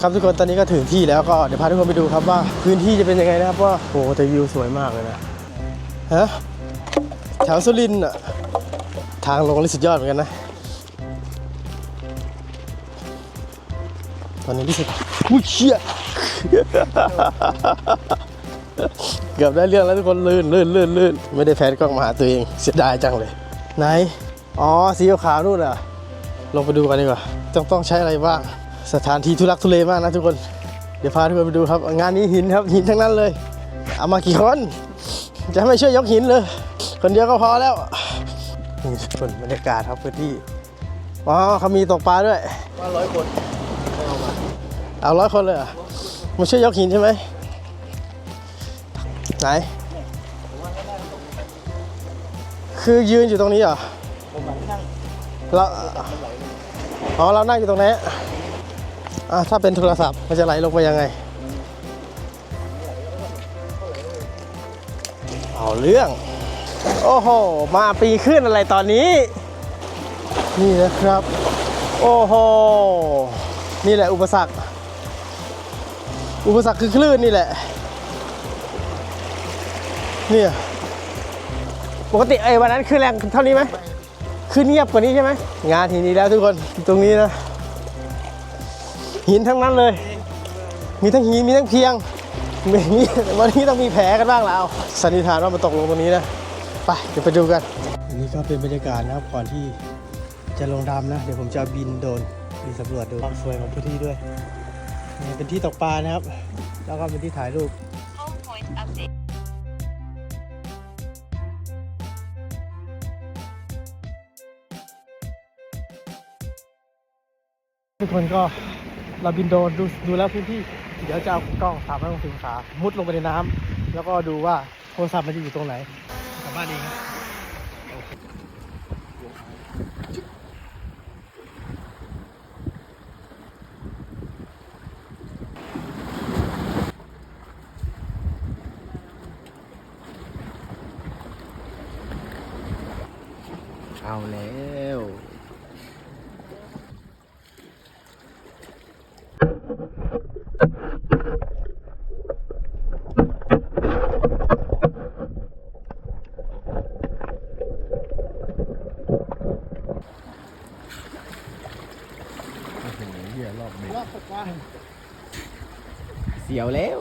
ครับทุกคนตอนนี้ก็ถึงที่แล้วก็เดี๋ยวพาทุกคนไปดูครับว่าพื้นที่จะเป็นยังไงนะครับว่าโอ้โหแต่วิวสวยมากเลยนะฮะแถวสุรินทร์อะทางลงนี่สุดยอดเหมือนกันนะ ตอนนี้รู้สึกอุ้ยเชี่ยเกือบได้เรื่องแล้วทุกคนลื่นลื่นลื่นลื่นไม่ได้แพนกล้องมาหาตัวเองเสียดายจังเลยไหนอ๋อสีขาวนู่นอะ ลงไปดูกันดีกว่าต้องต้องใช้อะไรบ้าง สถานที่ทุลักทุเลมากนะทุกคน เดี๋ยวพาทุกคนไปดูครับ งานนี้หินครับหินทั้งนั้นเลย เอามากี่คน จะไม่ช่วยยกหินเลย คนเดียวก็พอแล้วนี่ทุกคนบรรยากาศครับพื้นที่อ๋อเขามีตกปลาด้วยว่าร้อยคนเอาร้อยคนเลยเหรอมาช่วยยกหินใช่ไหมไหน คือยืนอยู่ตรงนี้เหรอผมหลังนั่งเราอ๋อเรานั่งอยู่ตรงนี้ อะถ้าเป็นโทรศัพท์มันจะไหลลงไปยังไง เอาเรื่อง โอ้โห มาปีขึ้นอะไรตอนนี้ นี่นะครับ โอ้โห นี่แหละอุปสรรค อุปสรรคคือคลื่นนี่แหละ เนี่ยปกติไอ้วันนั้นคือแรงเท่านี้ไหมคือเงียบกว่านี้ใช่ไหม งานหินนี้แล้วทุกคนตรงนี้นะ หินทั้งนั้นเลย มีทั้งหินมีทั้งเพียงมีมีวันนี้ต้องมีแผลกันบ้างแล้วสันนิษฐานว่ามันตกลงตรงนี้นะไปเดี๋ยวไปดูกันอันนี้ก็เป็นบรรยากาศนะครับก่อนที่จะลงดำนะ เดี๋ยวผมจะบินโดนบินสำรวจดูความสวยของพื้นที่ด้วยนี่เป็นที่ตกปลานะครับ แล้วก็เป็นที่ถ่ายรูปทุกคนก็ เราบินโดรนดูดูแล้วพื้นที่ เดี๋ยวจะเอากล้องสามร้อยหกสิบองศามุดลงไปในน้ำแล้วก็ดูว่าโทรศัพท์มันจะอยู่ตรงไหนกลับบ้านเองครับเอาแล้ว รอบตกปลาเสียวแล้ว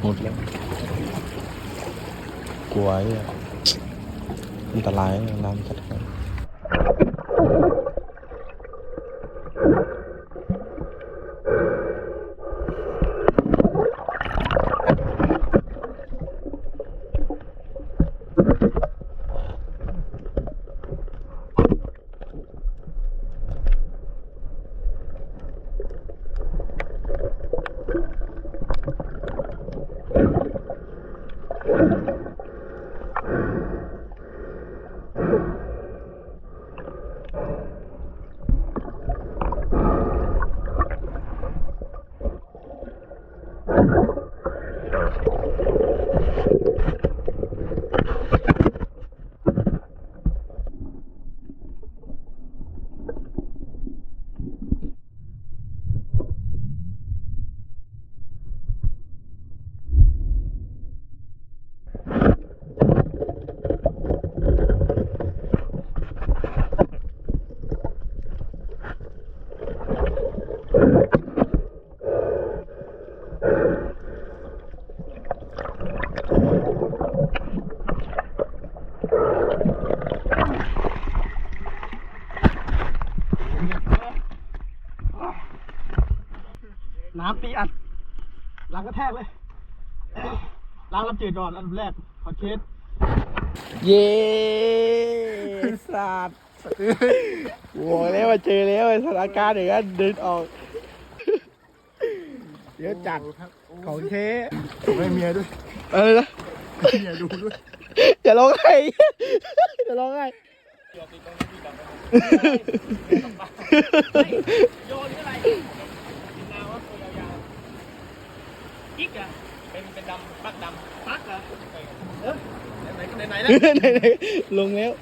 หมดแล้วกลัวไอะอันตรายน้ำจัดการ น้ำตีอัด หลังกระแทกเลย ล้างลำจืดก่อนอันแรกขอเคสเย้สัตว์โว้ยแล้วมาเจอแล้วสถานการณ์อย่างนั้นเดินออก เดี๋ยวจัดของเทให้เมียด้วยอะไรนะเมียดูด้วยอย่าร้องไห้อย่าร้องไห้โยนอะไรนาวะตัวยาวๆกิ๊กอะเป็นเป็นดำปักดำปักเหรอเออไหนไหนไหนแล้วไหนๆลงแล้ว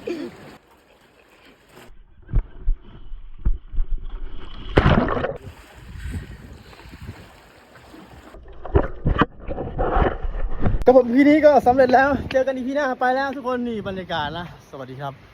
กับผมพีนี้ก็สำเร็จแล้ว เจอกันอีพีหน้าไปแล้วทุกคนนี่บรรยากาศนะ สวัสดีครับ